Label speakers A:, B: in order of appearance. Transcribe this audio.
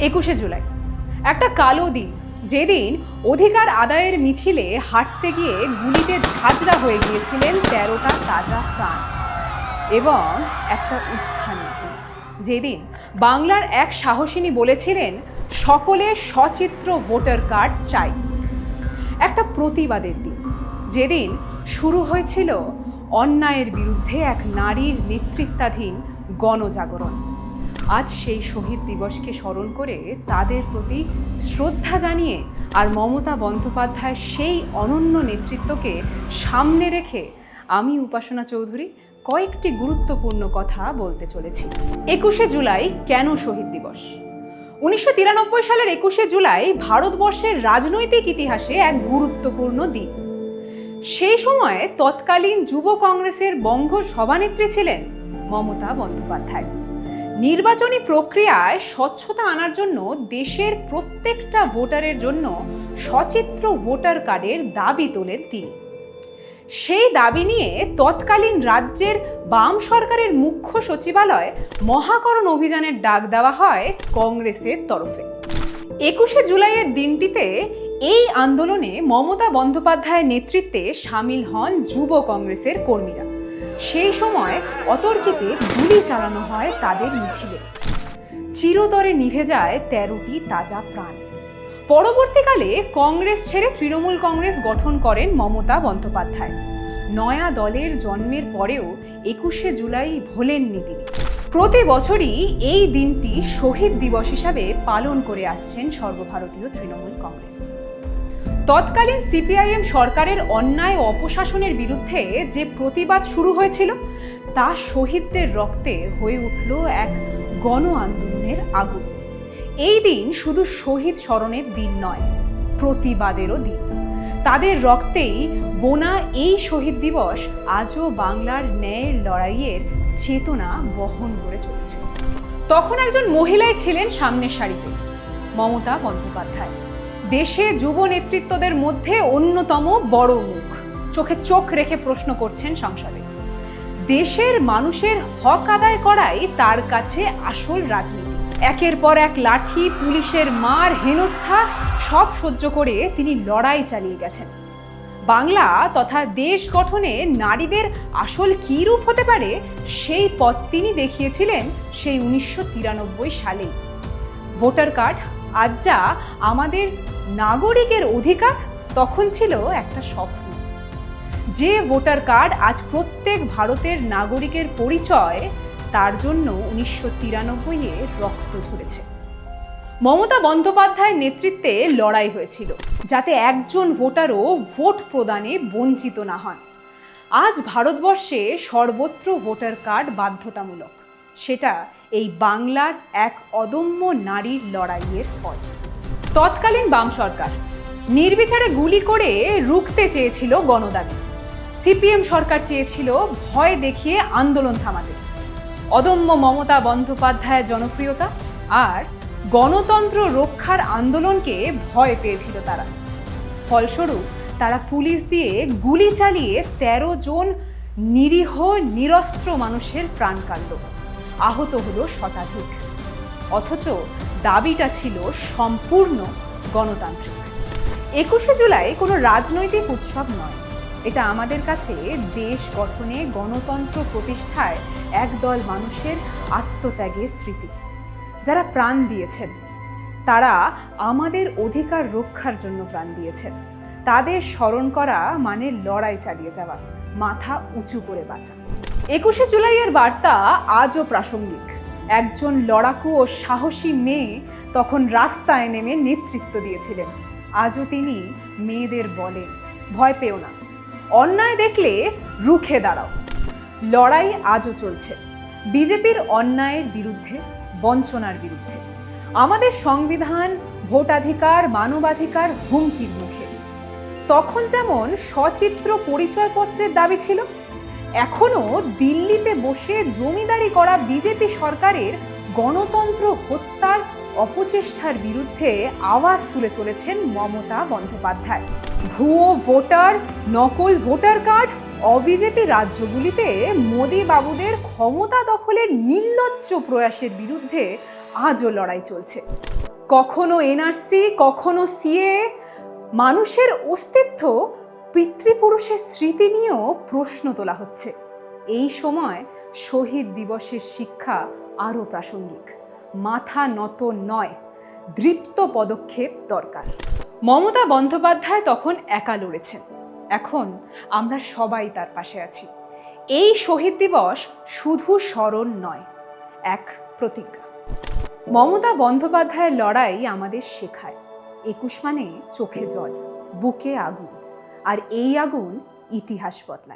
A: একুশে জুলাই। একটা কালো দিন, যেদিন অধিকার আদায়ের মিছিলে হাঁটতে গিয়ে গুলিতে ঝাঁঝরা হয়ে গিয়েছিলেন তেরোটা তাজা প্রাণ। এবং একটা উত্থান যেদিন বাংলার এক সাহসিনী বলেছিলেন, সকলে সচিত্র ভোটার কার্ড চাই। একটা প্রতিবাদের দিন, যেদিন শুরু হয়েছিল অন্যায়ের বিরুদ্ধে এক নারীর নেতৃত্বাধীন গণজাগরণ। আজ সেই শহীদ দিবসকে স্মরণ করে তাদের প্রতি শ্রদ্ধা জানিয়ে আর মমতা বন্দ্যোপাধ্যায়ের সেই অনন্য নেতৃত্বকে সামনে রেখে আমি উপাসনা চৌধুরী কয়েকটি গুরুত্বপূর্ণ কথা বলতে চলেছি। একুশে জুলাই কেন শহীদ দিবস? উনিশশো তিরানব্বই সালের একুশে জুলাই ভারতবর্ষের রাজনৈতিক ইতিহাসে এক গুরুত্বপূর্ণ দিন। সেই সময়ে তৎকালীন যুব কংগ্রেসের বঙ্গ সভানেত্রী ছিলেন মমতা বন্দ্যোপাধ্যায়। নির্বাচনী প্রক্রিয়ায় স্বচ্ছতা আনার জন্য দেশের প্রত্যেকটা ভোটারের জন্য সচিত্র ভোটার কার্ডের দাবি তোলেন তিনি। সেই দাবি নিয়ে তৎকালীন রাজ্যের বাম সরকারের মুখ্য সচিবালয় মহাকরণ অভিযানের ডাক দেওয়া হয় কংগ্রেসের তরফে। একুশে জুলাইয়ের দিনটিতে এই আন্দোলনে মমতা বন্দ্যোপাধ্যায়ের নেতৃত্বে সামিল হন যুব কংগ্রেসের কর্মীরা। সেই সময় অতর্কিতে গুলি চালানো হয় তাদের মিছিলে। চিরতরে নিভে যায় তেরোটি তাজা প্রাণ। পরবর্তীকালে কংগ্রেস ছেড়ে তৃণমূল কংগ্রেস গঠন করেন মমতা বন্দ্যোপাধ্যায়। নয়া দলের জন্মের পরেও একুশে জুলাই ভোলেননি তিনি। প্রতি বছরই এই দিনটি শহীদ দিবস হিসাবে পালন করে আসছেন সর্বভারতীয় তৃণমূল কংগ্রেস। তৎকালীন সিপিআইএম সরকারের অন্যায় অপশাসনের বিরুদ্ধে যে প্রতিবাদ শুরু হয়েছিল, তা শহীদদের রক্তে হয়ে উঠল এক গণ আন্দোলনের আগুন। এই দিন শুধু শহীদ স্মরণের দিন নয়, প্রতিবাদেরও দিন। তাদের রক্তেই বোনা এই শহীদ দিবস আজও বাংলার ন্যায়ের লড়াইয়ের চেতনা বহন করে চলেছে। তখন একজন মহিলাই ছিলেন সামনের সারিতে, মমতা বন্দ্যোপাধ্যায়। দেশে যুব নেতৃত্বদের মধ্যে অন্যতম বড় মুখ। চোখে চোখ রেখে প্রশ্ন করছেন সংসদে। দেশের মানুষের হক আদায় করাই তার কাছে আসল রাজনীতি। একের পর এক লাঠি, পুলিশের মার, হেনস্থা, সব সহ্য করে তিনি লড়াই চালিয়ে গেছেন। বাংলা তথা দেশ গঠনে নারীদের আসল কী রূপ হতে পারে, সেই পথ তিনি দেখিয়েছিলেন সেই উনিশশো তিরানব্বই সালেই। ভোটার কার্ড আজ যা আমাদের নাগরিকের অধিকার তখন ছিল একটা স্বপ্ন। যে ভোটার কার্ড আজ প্রত্যেক ভারতের নাগরিকের পরিচয়, তার জন্য উনিশশো তিরানব্বইয়ে রক্ত ঝরেছে। মমতা বন্দ্যোপাধ্যায়ের নেতৃত্বে লড়াই হয়েছিল, যাতে একজন ভোটারও ভোট প্রদানে বঞ্চিত না হন। আজ ভারতবর্ষে সর্বত্র ভোটার কার্ড বাধ্যতামূলক। সেটা এই বাংলার এক অদম্য নারীর লড়াইয়ের ফল। তৎকালীন বাম সরকার। নির্বিচারে গুলি করে রুখতে চেয়েছিল গণদাবি সিপিএম সরকার চেয়েছিল ভয় দেখিয়ে আন্দোলন থামাতে। অদম্য মমতা বন্দ্যোপাধ্যায়ের জনপ্রিয়তা আর গণতন্ত্র রক্ষার আন্দোলনকে ভয় পেয়েছিল তারা। ফলস্বরূপ তারা পুলিশ দিয়ে গুলি চালিয়ে ১৩ জন নিরীহ, নিরস্ত্র মানুষের প্রাণ কাটল আহত হলো শতাধিক। অথচ দাবিটা ছিল সম্পূর্ণ গণতান্ত্রিক। একুশে জুলাই কোনো রাজনৈতিক উৎসব নয়। এটা আমাদের কাছে দেশ গঠনে গণতন্ত্র প্রতিষ্ঠায় একদল মানুষের আত্মত্যাগের স্মৃতি। যারা প্রাণ দিয়েছেন, তারা আমাদের অধিকার রক্ষার জন্য প্রাণ দিয়েছেন। তাদের স্মরণ করা মানে লড়াই চালিয়ে যাওয়া, মাথা উঁচু করে বাঁচা। একুশে জুলাইয়ের বার্তা আজও প্রাসঙ্গিক। একজন লড়াকু ও সাহসী মেয়ে তখন রাস্তায় নেমে নেতৃত্ব দিয়েছিলেন। আজও তিনি মেয়েদের বলেন ভয় পেও না। অন্যায় দেখলে রুখে দাঁড়াও। লড়াই আজও চলছে। বিজেপির অন্যায়ের বিরুদ্ধে, বঞ্চনার বিরুদ্ধে। আমাদের সংবিধান, ভোটাধিকার, মানবাধিকার হুমকির মুখে। তখন যেমন সচিত্র পরিচয়পত্রের দাবি ছিল এখনও দিল্লিতে বসে জমিদারি করা বিজেপি সরকারের গণতন্ত্র হত্যার অপচেষ্টার বিরুদ্ধে আওয়াজ তুলে চলেছেন মমতা বন্দ্যোপাধ্যায়। ভুয়ো ভোটার, নকল ভোটার কার্ড, অবিজেপি রাজ্যগুলিতে মোদি বাবুদের ক্ষমতা দখলের নির্লজ্জ প্রয়াসের বিরুদ্ধে আজও লড়াই চলছে। কখনো এনআরসি, কখনো সিএ মানুষের অস্তিত্ব পিতৃপুরুষের স্মৃতি নিয়েও প্রশ্ন তোলা হচ্ছে। এই সময় শহীদ দিবসের শিক্ষা আরও প্রাসঙ্গিক। মাথা নত নয়, দৃপ্ত পদক্ষেপ দরকার। মমতা বন্দ্যোপাধ্যায় তখন একা লড়েছেন। এখন আমরা সবাই তার পাশে আছি। এই শহীদ দিবস শুধু স্মরণ নয়, এক প্রতিজ্ঞা। মমতা বন্দ্যোপাধ্যায়ের লড়াই আমাদের শেখায়। একুশ মানে চোখে জল, বুকে আগুন। আর এই আগুন ইতিহাস বদলায়।